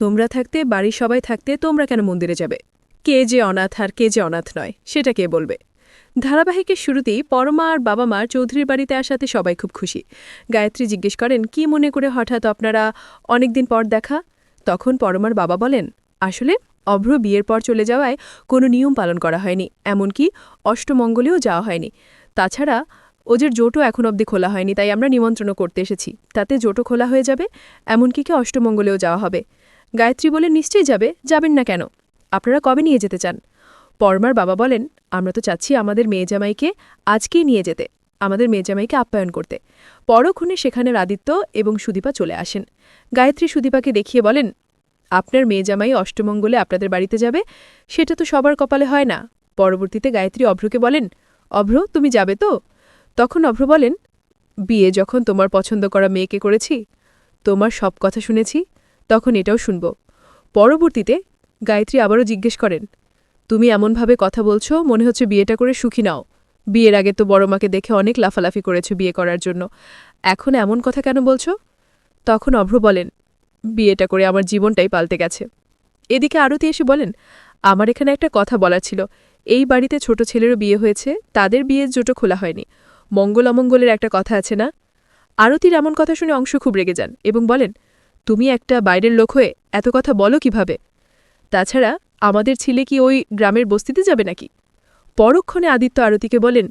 তোমরা থাকতে, বাড়ির সবাই থাকতে, তোমরা কেন মন্দিরে যাবে? কে যে অনাথ আর কে যে অনাথ নয়, সেটা কে বলবে? ধারাবাহিকের শুরুতেই পরমা আর বাবা মার চৌধুরীর বাড়িতে আসাতে সবাই খুব খুশি। গায়ত্রী জিজ্ঞেস করেন, কি মনে করে হঠাৎ আপনারা অনেকদিন পর দেখা? তখন পরমার বাবা বলেন, আসলে অভ্র বিয়ের পর চলে যাওয়ায় কোনো নিয়ম পালন করা হয়নি, এমনকি অষ্টমঙ্গলেও যাওয়া হয়নি। তাছাড়া ওদের জোটও এখন অবধি খোলা হয়নি, তাই আমরা নিমন্ত্রণ করতে এসেছি। তাতে জোটও খোলা হয়ে যাবে, এমনকি কি অষ্টমঙ্গলেও যাওয়া হবে? গায়ত্রী বলে নিশ্চয়ই যাবে, যাবেন না কেন? আপনারা কবে নিয়ে যেতে চান? পরমার বাবা বলেন, আমরা তো চাচ্ছি আমাদের মেয়ে জামাইকে আজকেই নিয়ে যেতে, আমাদের মেয়ে জামাইকে আপ্যায়ন করতে। পরক্ষণে সেখানে আদিত্য এবং সুদীপা চলে আসেন। গায়ত্রী সুদীপাকে দেখিয়ে বলেন, আপনার মেয়ে জামাই অষ্টমঙ্গলে আপনাদের বাড়িতে যাবে, সেটা তো সবার কপালে হয় না। পরবর্তীতে গায়ত্রী অভ্রকে বলেন, অভ্র, তুমি যাবে তো? তখন অভ্র বলেন, বিয়ে যখন তোমার পছন্দ করা মেয়েকে করেছি, তোমার সব কথা শুনেছি তখন এটাও শুনব। পরবর্তীতে গায়ত্রী আবারও জিজ্ঞেস করেন, তুমি এমনভাবে কথা বলছো, মনে হচ্ছে বিয়েটা করে সুখী নাও। বিয়ের আগে তো বড় মাকে দেখে অনেক লাফালাফি করেছ বিয়ে করার জন্য। এখন এমন কথা কেন বলছো? তখন অভ্র বলেন, বিয়েটা করে আমার জীবনটাই পাল্টে গেছে। এদিকে আরতি এসে বলেন, আমার এখানে একটা কথা বলার ছিল। এই বাড়িতে ছোট ছেলেরও বিয়ে হয়েছে, তাদের বিয়ের জোটো খোলা হয়নি। মঙ্গল অমঙ্গলের একটা কথা আছে না? আরতির এমন কথা শুনে অংশ খুব রেগে যান এবং বলেন তুমি একটা বাইরের লোক হয়ে এত কথা বলো কীভাবে? তাছাড়া আমাদের ছেলে কি ওই গ্রামের বস্তিতে যাবে নাকি? পরক্ষণে আদিত্য আরতিকে বলেন,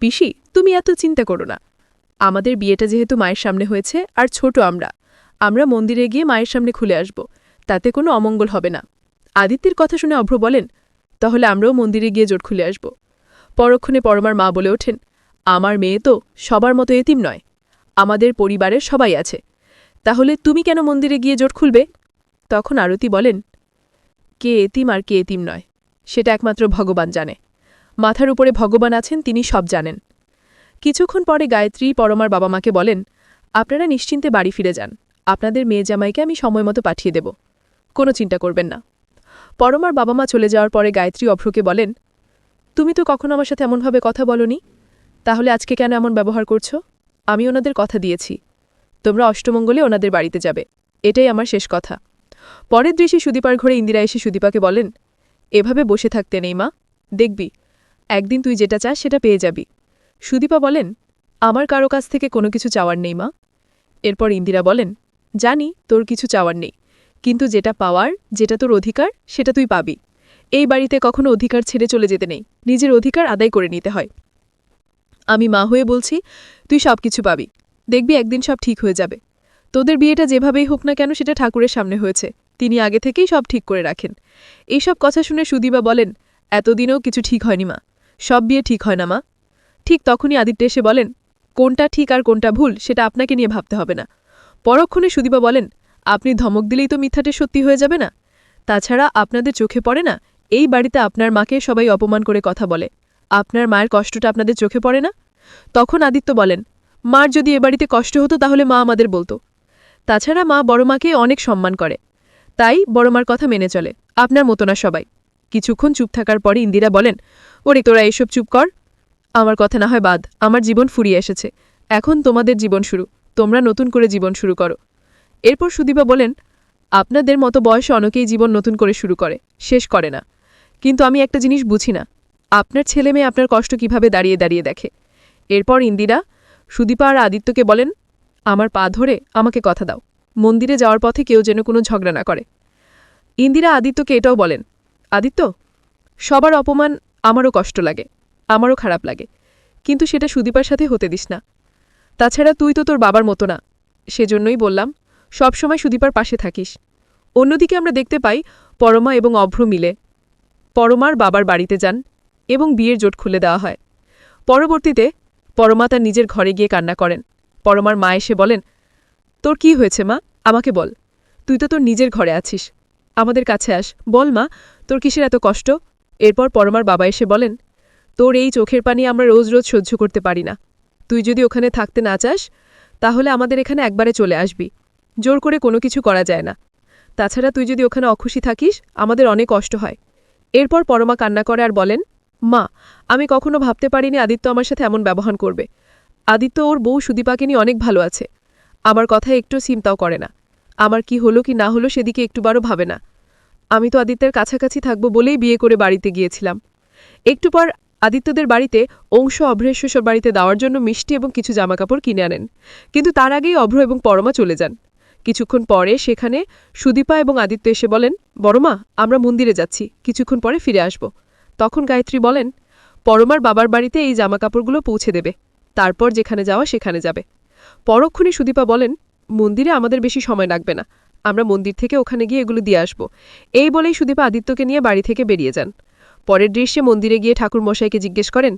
পিসি, তুমি এত চিন্তা করো না। আমাদের বিয়েটা যেহেতু মায়ের সামনে হয়েছে আর ছোট আমরা আমরা মন্দিরে গিয়ে মায়ের সামনে খুলে আসব, তাতে কোনো অমঙ্গল হবে না। আদিত্যের কথা শুনে অভ্র বলেন, তাহলে আমরাও মন্দিরে গিয়ে জোট খুলে আসব। পরক্ষণে পরমার মা বলে ওঠেন, আমার মেয়ে তো সবার মতো এতিম নয়। আমাদের পরিবারের সবাই আছে। তাহলে তুমি কেন মন্দিরে গিয়ে জোট খুলবে? তখন আরতি বলেন, কে এতিম আর কে এতিম নয়, সেটা একমাত্র ভগবান জানে। মাথার উপরে ভগবান আছেন, তিনি সব জানেন। কিছুক্ষণ পরে গায়ত্রী পরমার বাবা মাকে বলেন, আপনারা নিশ্চিন্তে বাড়ি ফিরে যান, আপনাদের মেয়ে জামাইকে আমি সময় মতো পাঠিয়ে দেব, কোনো চিন্তা করবেন না। পরমার বাবা মা চলে যাওয়ার পরে গায়ত্রী অভ্রকে বলেন, তুমি তো কখনো আমার সাথে এমনভাবে কথা বলনি, তাহলে আজকে কেন এমন ব্যবহার করছ? আমি ওনাদের কথা দিয়েছি। তোমরা অষ্টমঙ্গলে ওনাদের বাড়িতে যাবে। এটাই আমার শেষ কথা। পরের দৃশ্যে সুদীপার ঘরে ইন্দিরা এসে সুদীপাকে বলেন, এভাবে বসে থাকতে নেই মা। দেখবি, একদিন তুই যেটা চাস সেটা পেয়ে যাবি। সুদীপা বলেন, আমার কারও কাছ থেকে কোনো কিছু চাওয়ার নেই মা। এরপর ইন্দিরা বলেন, জানি তোর কিছু চাওয়ার নেই, কিন্তু যেটা পাওয়ার, যেটা তোর অধিকার, সেটা তুই পাবি। এই বাড়িতে কখনো অধিকার ছেড়ে চলে যেতে নেই। নিজের অধিকার আদায় করে নিতে হয়। আমি মা হয়ে বলছি, তুই সব কিছু পাবি। দেখবি একদিন সব ঠিক হয়ে যাবে। তোদের বিয়েটা যেভাবেই হোক না কেন সেটা ঠাকুরের সামনে হয়েছে। তিনি আগে থেকেই সব ঠিক করে রাখেন। এইসব কথা শুনে সুদীবা বলেন, এতদিনেও কিছু ঠিক হয়নি মা। সব বিয়ে ঠিক হয় না মা। ঠিক তখনই আদিত্য এসে বলেন, কোনটা ঠিক আর কোনটা ভুল সেটা আপনাকে নিয়ে ভাবতে হবে না। পরক্ষণে সুদীপা বলেন, আপনি ধমক দিলেই তো মিথ্যাটে সত্যি হয়ে যাবে না। তাছাড়া আপনাদের চোখে পড়ে না? এই বাড়িতে আপনার মাকে সবাই অপমান করে কথা বলে। আপনার মায়ের কষ্টটা আপনাদের চোখে পড়ে না? তখন আদিত্য বলেন মার যদি এ বাড়িতে কষ্ট হতো, তাহলে মা আমাদের বলতো। তাছাড়া মা বড় মাকে অনেক সম্মান করে। তাই বড় মার কথা মেনে চলে। আপনার মতো না সবাই। কিছুক্ষণ চুপ থাকার পরে ইন্দিরা বলেন, ওরে, তোরা এসব চুপ কর। আমার কথা না হয় বাদ। আমার জীবন ফুরিয়ে এসেছে। এখন তোমাদের জীবন শুরু। তোমরা নতুন করে জীবন শুরু করো। এরপর সুদীপা বলেন, আপনাদের মতো বয়সে অনেকেই জীবন নতুন করে শুরু করে। শেষ করে না। কিন্তু আমি একটা জিনিস বুঝি না। আপনার ছেলে মেয়ে আপনার কষ্ট কীভাবে দাঁড়িয়ে দাঁড়িয়ে দেখে? এরপর ইন্দিরা সুদীপা আর আদিত্যকে বলেন, আমার পা ধরে আমাকে কথা দাও। মন্দিরে যাওয়ার পথে কেউ যেন কোনো ঝগড়া না করে। ইন্দিরা আদিত্যকে এটাও বলেন, আদিত্য, সবার অপমান আমারও কষ্ট লাগে, আমারও খারাপ লাগে। কিন্তু সেটা সুদীপার সাথে হতে দিস না। তাছাড়া তুই তো তোর বাবার মতো না। সেজন্যই বললাম, সবসময় সুদীপার পাশে থাকিস। অন্যদিকে আমরা দেখতে পাই পরমা এবং অভ্র মিলে। পরমার বাবার বাড়িতে যান এবং বিয়ের জোট খুলে দেওয়া হয়। পরবর্তীতে পরমা তার নিজের ঘরে গিয়ে কান্না করেন। পরমার মা এসে বলেন, তোর কি হয়েছে মা? আমাকে বল। তুই তো তোর নিজের ঘরে আছিস। আমাদের কাছে আস। বল মা, তোর কিসের এত কষ্ট? এরপর পরমার বাবা এসে বলেন, তোর এই চোখের পানি আমরা রোজ রোজ সহ্য করতে পারি না। তুই যদি ওখানে থাকতে না চাস, তাহলে আমাদের এখানে একবারে চলে আসবি। জোর করে কোনো কিছু করা যায় না। তাছাড়া তুই যদি ওখানে অখুশি থাকিস, আমাদের অনেক কষ্ট হয়। এরপর পরমা কান্না করে আর বলেন মা, আমি কখনো ভাবতে পারিনি আদিত্য আমার সাথে এমন ব্যবহার করবে। আদিত্য ওর বউ সুদীপাকে নিয়ে অনেক ভালো আছে। আমার কথা একটু চিন্তাও করে না। আমার কি হলো কি না হলো সেদিকে একটুবারও ভাবে না। আমি তো আদিত্যের কাছাকাছি থাকব বলেই বিয়ে করে বাড়িতে গিয়েছিলাম। একটু পর আদিত্যদের বাড়িতে অংশ অভ্রেশ্বর বাড়িতে দেওয়ার জন্য মিষ্টি এবং কিছু জামাকাপড় কিনে আনেন। কিন্তু তার আগেই অভ্র এবং পরমা চলে যান। কিছুক্ষণ পরে সেখানে সুদীপা এবং আদিত্য এসে বলেন, বড়মা, আমরা মন্দিরে যাচ্ছি। কিছুক্ষণ পরে ফিরে আসব। তখন গায়ত্রী বলেন, পরমার বাবার বাড়িতে এই জামাকাপড়গুলো পৌঁছে দেবে। তারপর যেখানে যাওয়া সেখানে যাবে। পরক্ষণে সুদীপা বলেন, মন্দিরে আমাদের বেশি সময় লাগবে না। আমরা মন্দির থেকে ওখানে গিয়ে এগুলো দিয়ে আসব। এই বলেই সুদীপা আদিত্যকে নিয়ে বাড়ি থেকে বেরিয়ে যান। পরের দৃশ্যে মন্দিরে গিয়ে ঠাকুর মশাইকে জিজ্ঞেস করেন,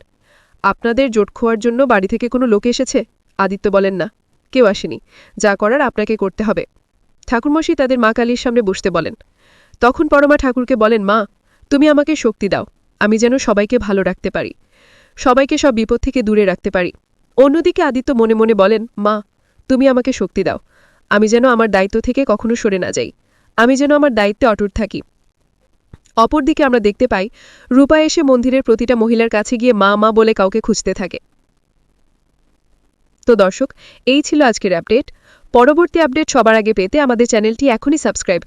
আপনাদের জোট খোয়ার জন্য বাড়ি থেকে কোনো লোক এসেছে? আদিত্য বলেন, না, কেউ আসেনি। যা করার আপনাকে করতে হবে। ঠাকুরমশাই তাদের মা কালীর সামনে বসতে বলেন। তখন পরমা ঠাকুরকে বলেন, মা, তুমি আমাকে শক্তি দাও। আমি যেন সবাইকে ভালো রাখতে পারি। সবাইকে সব বিপদ থেকে দূরে রাখতে পারি। অন্যদিকে আদিত্য মনে মনে বলেন, মা, তুমি আমাকে শক্তি দাও। আমি যেন আমার দায়িত্ব থেকে কখনো সরে না যাই। আমি যেন আমার দায়িত্বে অটুট থাকি। অপরদিকে আমরা দেখতে পাই, রূপা এসে মন্দিরের প্রতিটা মহিলার কাছে গিয়ে মা মা বলে কাউকে খুঁজতে থাকে। তো দর্শক, এই ছিল আজকের আপডেট। পরবর্তী আপডেট সবার আগে পেতে আমাদের চ্যানেলটি এখনই সাবস্ক্রাইব